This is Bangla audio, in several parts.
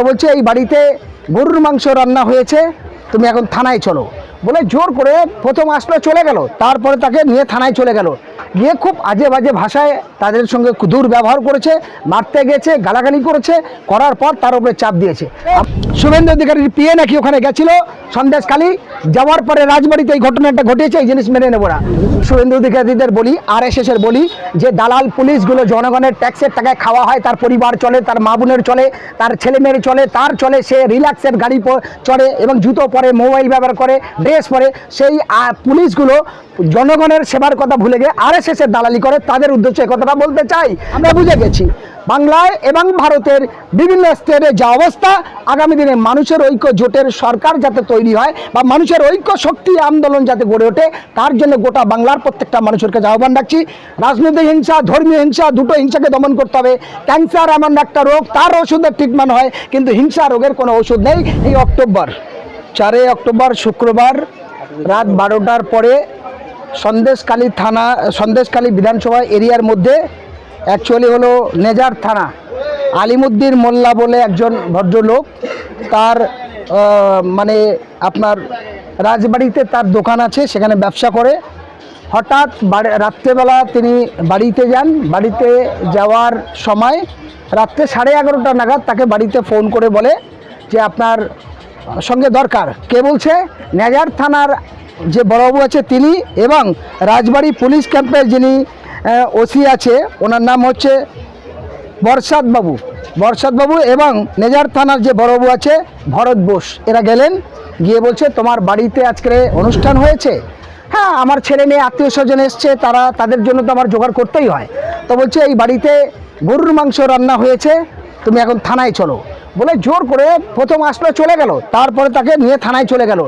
তো বলছে, এই বাড়িতে গরুর মাংস রান্না হয়েছে, তুমি এখন থানায় চলো। বলে জোর করে প্রথম আসলো, চলে গেল। তারপরে তাকে নিয়ে থানায় চলে গেল। গিয়ে খুব আজে বাজে ভাষায় তাদের সঙ্গে দুর্ব্যবহার করেছে, মারতে গেছে, গালাগালি করেছে, করার পর তার উপরে চাপ দিয়েছে। শুভেন্দু অধিকারীর পিএ নাকি ওখানে গেছিল সন্দেশখালী, যাওয়ার পরে রাজবাড়িতে এই ঘটনাটা ঘটেছে এই জিনিস মেনে নেব না। শুভেন্দু অধিকারীদের বলি আর এস এর বলি, যে দালাল পুলিশগুলো জনগণের ট্যাক্সের টাকায় খাওয়া হয়, তার পরিবার চলে, তার মা বোনের চলে, তার ছেলে মেয়ের চলে, তার চলে, সে রিল্যাক্সের গাড়ি চড়ে এবং জুতো পরে, মোবাইল ব্যবহার করে, ড্রেস পরে, সেই পুলিশগুলো জনগণের সেবার কথা ভুলে গিয়ে আর এস এর দালালি করে, তাদের উদ্দেশ্যে কথাটা বলতে চাই। আমরা বুঝে গেছি, বাংলায় এবং ভারতের বিভিন্ন স্তরে যা অবস্থা, আগামী দিনে মানুষের ঐক্য জোটের সরকার যাতে তৈরি হয় বা মানুষের ঐক্য শক্তি আন্দোলন যাতে গড়ে ওঠে, তার জন্য গোটা বাংলার প্রত্যেকটা মানুষের কাছে আহ্বান রাখছি। রাজনৈতিক হিংসা, ধর্মীয় হিংসা, দুটো হিংসাকে দমন করতে হবে। ক্যান্সার এমন একটা রোগ, তার ওষুধের ট্রিটমেন্ট হয়, কিন্তু হিংসা রোগের কোনো ওষুধ নেই। এই অক্টোবর, চারই অক্টোবর, শুক্রবার, রাত বারোটার পরে সন্দেশকালী থানা সন্দেশকালী বিধানসভা এরিয়ার মধ্যে অ্যাকচুয়ালি হলো নেজার থানা। আলিমুদ্দিন মোল্লা বলে একজন ভদ্রলোক, তার মানে আপনার রাজবাড়িতে তার দোকান আছে, সেখানে ব্যবসা করে। হঠাৎ রাত্রেবেলা তিনি বাড়িতে যান। বাড়িতে যাওয়ার সময় রাত্রে সাড়ে এগারোটা নাগাদ তাকে বাড়িতে ফোন করে বলে যে, আপনার সঙ্গে দরকার। কে বলছে? নেজার থানার যে বড়বাবু আছে তিনি এবং রাজবাড়ি পুলিশ ক্যাম্পের যিনি ওসি আছে, ওনার নাম হচ্ছে বর্ষাদ বাবু বাবু এবং নেজার থানার যে বড়বাবু আছে, ভরত বোস, এরা গেলেন, গিয়ে বলছে, তোমার বাড়িতে আজকে অনুষ্ঠান হয়েছে? হ্যাঁ আমার ছেলে মেয়ে আত্মীয় স্বজন এসছে, তারা, তাদের জন্য তো আমার জোগাড় করতেই হয়। তো বলছে, এই বাড়িতে গরুর মাংস রান্না হয়েছে, তুমি এখন থানায় চলো। বলে জোর করে প্রথম আসলো, চলে গেল। তারপরে তাকে নিয়ে থানায় চলে গেল।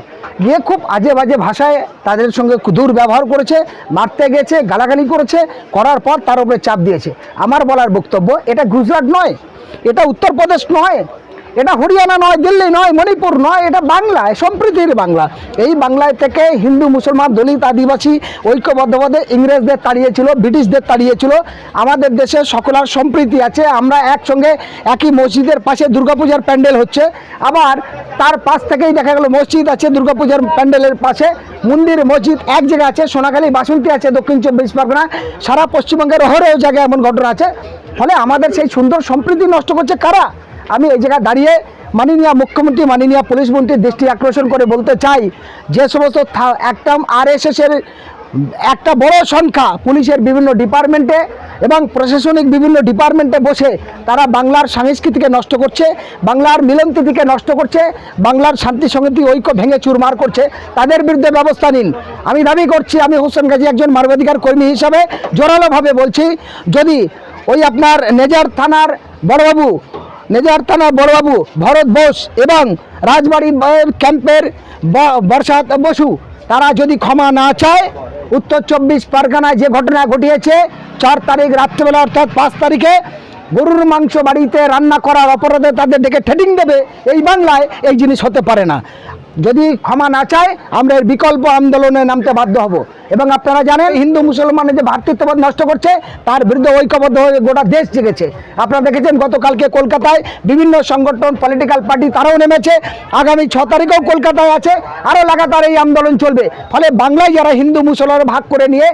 গিয়ে খুব আজে বাজে ভাষায় তাদের সঙ্গে দুর্ব্যবহার করেছে, মারতে গেছে, গালাগালি করেছে, করার পর তার উপরে চাপ দিয়েছে। আমার বলার বক্তব্য, এটা গুজরাট নয়, এটা উত্তরপ্রদেশ নয় এটা হরিয়ানা নয়, দিল্লি নয়, মণিপুর নয়, এটা বাংলায় সম্প্রীতির বাংলা। এই বাংলায় থেকে হিন্দু, মুসলমান, দলিত, আদিবাসী, ঐক্যবদ্ধভাবে ইংরেজদের তাড়িয়েছিল, ব্রিটিশদের তাড়িয়েছিল। আমাদের দেশে সকলার সম্প্রীতি আছে, আমরা একসঙ্গে একই মসজিদের পাশে দুর্গাপূজার প্যান্ডেল হচ্ছে। আবার তার পাশ থেকেই দেখা গেল মসজিদ আছে, দুর্গাপূজার প্যান্ডেলের পাশে। মন্দির, মসজিদ এক জায়গায় আছে, সোনাখালী বাসন্তী আছে, দক্ষিণ চব্বিশ পরগনা। সারা পশ্চিমবঙ্গের অহরহ জায়গায় এমন ঘটনা আছে। ফলে আমাদের সেই সুন্দর সম্প্রীতি নষ্ট করছে কারা? আমি এই জায়গায় দাঁড়িয়ে মাননীয় মুখ্যমন্ত্রী, মাননীয় পুলিশ মন্ত্রীর দৃষ্টি আকর্ষণ করে বলতে চাই, যে সমস্ত একটা আর এর একটা বড় সংখ্যা পুলিশের বিভিন্ন ডিপার্টমেন্টে এবং প্রশাসনিক বিভিন্ন ডিপার্টমেন্টে বসে তারা বাংলার সংস্কৃতিকে নষ্ট করছে, বাংলার মিলনতিকে নষ্ট করছে, বাংলার শান্তি সংহতি ঐক্য ভেঙে চুরমার করছে। তাদের বিরুদ্ধে ব্যবস্থা নিন। আমি দাবি করছি, আমি হোসেন গাজী একজন মানবাধিকার কর্মী হিসাবে জোরালোভাবে বলছি, যদি ওই আপনার নেজার থানার বড়বাবু নেজার থানা বড়বাবু, ভরত বোস এবং রাজবাড়ি ক্যাম্পের বর্ষা বর্ষাত বসু, তারা যদি ক্ষমা না চায়, উত্তর চব্বিশ পরগনায় যে ঘটনা ঘটিয়েছে, চার তারিখ রাত্রেবেলা অর্থাৎ পাঁচ তারিখে গরুর মাংস বাড়িতে রান্না করার অপরাধে তাদের ডেকে ট্রেডিং দেবে, এই বাংলায় এই জিনিস হতে পারে না। যদি ক্ষমা না চায়, আমরা এর বিকল্প আন্দোলনে নামতে বাধ্য হব। এবং আপনারা জানেন, হিন্দু মুসলমানের যে ভ্রাতৃত্ববোধ নষ্ট করছে, তার বিরুদ্ধে ঐক্যবদ্ধ হয়ে গোটা দেশ জেগেছে। আপনারা দেখেছেন, গতকালকে কলকাতায় বিভিন্ন সংগঠন পলিটিক্যাল পার্টি তারাও নেমেছে। আগামী ছ তারিখেও কলকাতায় আছে। আরও লাগাতার এই আন্দোলন চলবে। ফলে বাংলায় যারা হিন্দু মুসলমান ভাগ করে নিয়ে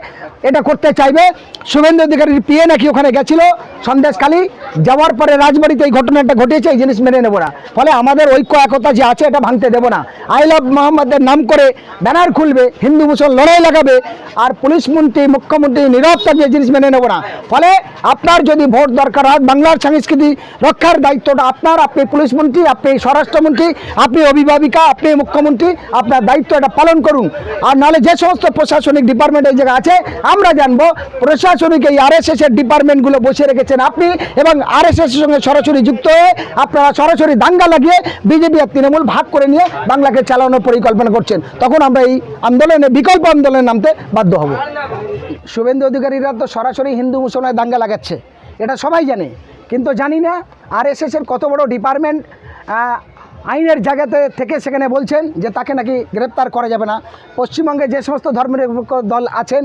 এটা করতে চাইবে, শুভেন্দু অধিকারীর পিএ নাকি ওখানে গেছিল সন্দেশখালী, যাওয়ার পরে রাজবাড়িতে এই ঘটনাটা ঘটেছে, এই জিনিস মেনে নেব না। ফলে আমাদের ঐক্য, একতা যে আছে, এটা ভাঙতে দেব না। আই লাভ মোহাম্মদের নাম করে ব্যানার খুলবে, হিন্দু মুসল লড়াই লাগাবে, আর পুলিশ মন্ত্রী, মুখ্যমন্ত্রী নীরব থাকবে জিনিস মেনে নেব না। ফলে আপনার যদি ভোট দরকার হয়, বাংলার সংস্কৃতি রক্ষার দায়িত্বটা আপনার, আপনি পুলিশ মন্ত্রী, আপনি স্বরাষ্ট্রমন্ত্রী, আপনি অভিভাবিকা, আপনি মুখ্যমন্ত্রী, আপনার দায়িত্ব এটা পালন করুন। আর নাহলে যে সমস্ত প্রশাসনিক ডিপার্টমেন্ট এই জায়গায় আছে, আমরা জানব, প্রশাসনিক এই আর এস এস এর ডিপার্টমেন্টগুলো বসে রেখেছেন আপনি, এবং আর এস এস এর সঙ্গে সরাসরি যুক্ত হয়ে আপনারা সরাসরি দাঙ্গা লাগিয়ে, বিজেপি আর তৃণমূল ভাগ করে নিয়ে বাংলাকে চালানোর পরিকল্পনা করছেন, তখন আমরা এই আন্দোলনে, বিকল্প আন্দোলনে নামতে বাধ্য হব। শুভেন্দু অধিকারীরা তো সরাসরি হিন্দু মুসলমানের দাঙ্গা লাগাচ্ছে, এটা সবাই জানে, কিন্তু জানি না আর এস এর কত বড় ডিপার্টমেন্ট আইনের জায়গাতে থেকে সেখানে বলছেন যে তাকে নাকি গ্রেপ্তার করা যাবে না। পশ্চিমবঙ্গে যে সমস্ত ধর্মনিরপেক্ষ দল আছেন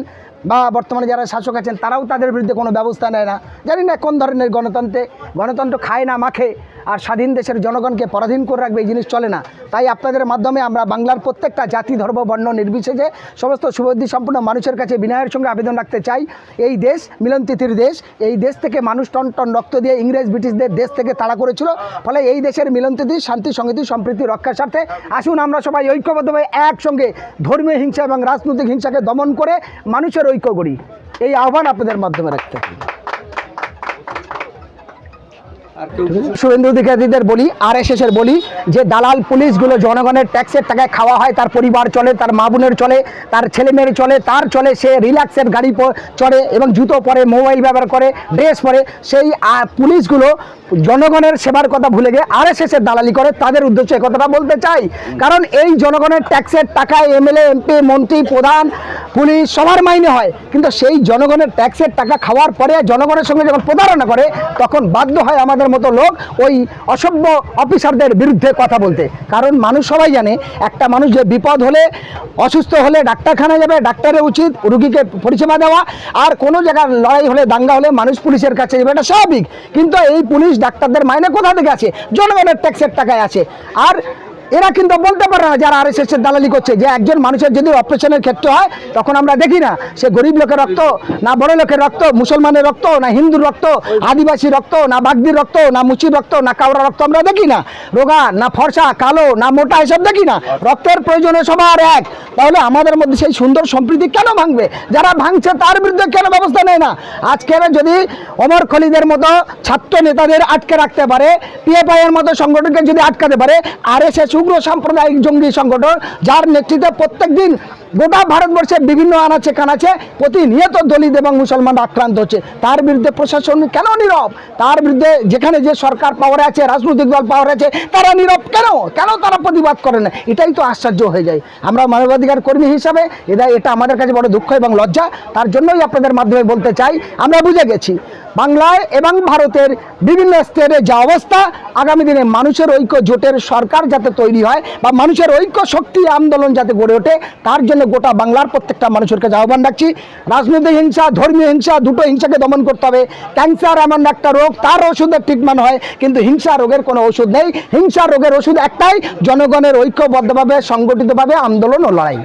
বা বর্তমানে যারা শাসক আছেন, তারাও তাদের বিরুদ্ধে কোনো ব্যবস্থা নেয় না। জানি না কোন ধরনের গণতন্ত্রে, গণতন্ত্র খায় না, মাখে, আর স্বাধীন দেশের জনগণকে পরাধীন করে রাখবে এই জিনিস চলে না। তাই আপনাদের মাধ্যমে আমরা বাংলার প্রত্যেকটা জাতি, ধর্ম, বর্ণ নির্বিশেষে সমস্ত শুভবুদ্ধি সম্পূর্ণ মানুষের কাছে বিনয়ের সঙ্গে আবেদন রাখতে চাই। এই দেশ মিলনতিথির দেশ, এই দেশ থেকে মানুষ টন টন রক্ত দিয়ে ইংরেজ, ব্রিটিশদের দেশ থেকে তাড়া করেছিল। ফলে এই দেশের মিলনতিথি শান্তি সংগতি সম্প্রীতি, রক্ষার স্বার্থে আসুন আমরা সবাই ঐক্যবদ্ধভাবে একসঙ্গে ধর্মীয় হিংসা এবং রাজনৈতিক হিংসাকে দমন করে মানুষের ঐক্য করি এই আহ্বান আপনাদের মাধ্যমে রাখতে। শুভেন্দু বলি আর এর বলি যে দালাল পুলিশগুলো জনগণের ট্যাক্সের টাকায় খাওয়া হয়, তার পরিবার চলে, তার মা বোনের চলে, তার ছেলে মেয়ের চলে, তার চলে, সে রিল্যাক্সের গাড়ি চড়ে এবং জুতো পরে, মোবাইল ব্যবহার করে, ড্রেস পরে, সেই পুলিশগুলো জনগণের সেবার কথা ভুলে গিয়ে আর এর দালালি করে, তাদের উদ্দেশ্যে কথাটা বলতে চাই। কারণ এই জনগণের ট্যাক্সের টাকায় এমএলএ, এমপি, মন্ত্রী, প্রধান, পুলিশ সবার মাইনে হয়। কিন্তু সেই জনগণের ট্যাক্সের টাকা খাওয়ার পরে জনগণের সঙ্গে যখন প্রতারণা করে, তখন বাধ্য হয় আমাদের মতো লোক ওই অসভ্য অফিসারদের বিরুদ্ধে কথা বলতে। কারণ মানুষ সবাই জানে, একটা মানুষ যে বিপদ হলে, অসুস্থ হলে ডাক্তারখানায় যাবে, ডাক্তারের উচিত রুগীকে পরিষেবা দেওয়া, আর কোনো জায়গার লড়াই হলে, দাঙ্গা হলে মানুষ পুলিশের কাছে যাবে, এটা স্বাভাবিক। কিন্তু এই পুলিশ ডাক্তারদের মাইনে কোথা থেকে আছে? জনগণের ট্যাক্সের টাকায় আছে। আর এরা কিন্তু বলতে পারে না যারা আর এস এর দালালি করছে। যে একজন মানুষের যদি অপারেশনের ক্ষেত্রে হয়, তখন আমরা দেখি না। সে গরিব লোকের রক্ত, না বড় লোকের রক্ত, মুসলমানের রক্ত, না হিন্দুর রক্ত, আদিবাসী রক্ত, না বাগদির রক্ত, না মুচির রক্ত, না কাউরা রক্ত আমরা দেখি না। রোগা, না ফর্সা, কালো, না মোটা, এসব দেখি না। রক্তের প্রয়োজনে সবার এক। তাহলে আমাদের মধ্যে সেই সুন্দর সম্প্রীতি কেন ভাঙবে? যারা ভাঙছে তার বিরুদ্ধে কেন ব্যবস্থা নেয় না? আজকের যদি অমর খলিদের মতো ছাত্র নেতাদের আটকে রাখতে পারে, পিএফআই এর মতো সংগঠনকে যদি আটকাতে পারে আর এস এস উগ্র সাম্প্রদায়িক জঙ্গি সংগঠন যার নেতৃত্বে প্রত্যেক দিন গোটা ভারতবর্ষের বিভিন্ন আনাচে কানাচে প্রতিনিয়ত দলিত এবং মুসলমান আক্রান্ত হচ্ছে। তার বিরুদ্ধে প্রশাসন কেন নীরব? তার বিরুদ্ধে যেখানে যে সরকার পাওয়ারে আছে, রাজনৈতিক দল পাওয়ারে আছে, তারা নীরব কেন? কেন তারা প্রতিবাদ করে না? এটাই তো আশ্চর্য হয়ে যায়। আমরা মানবাধিকার কর্মী হিসাবে এটা এটা আমাদের কাছে বড় দুঃখ এবং লজ্জা। তার জন্যই আপনাদের মাধ্যমে বলতে চাই, আমরা বুঝে গেছি, বাংলায় এবং ভারতের বিভিন্ন স্টেটে যা অবস্থা, আগামী দিনে মানুষের ঐক্য জোটের সরকার যাতে তৈরি হয় বা মানুষের ঐক্য শক্তি আন্দোলন যাতে গড়ে ওঠে, তার জন্য গোটা বাংলার প্রত্যেকটা মানুষের কাছে আহ্বান রাখছি। রাজনৈতিক হিংসা, ধর্মীয় হিংসা দুটো হিংসাকে দমন করতে হবে। ক্যান্সার এমন একটা রোগ, তার ওষুধের ট্রিটমেন্ট হয়, কিন্তু হিংসা রোগের কোনো ওষুধ নেই। হিংসা রোগের ওষুধ একটাই, জনগণের ঐক্যবদ্ধভাবে, সংগঠিতভাবে আন্দোলন ও লড়াই।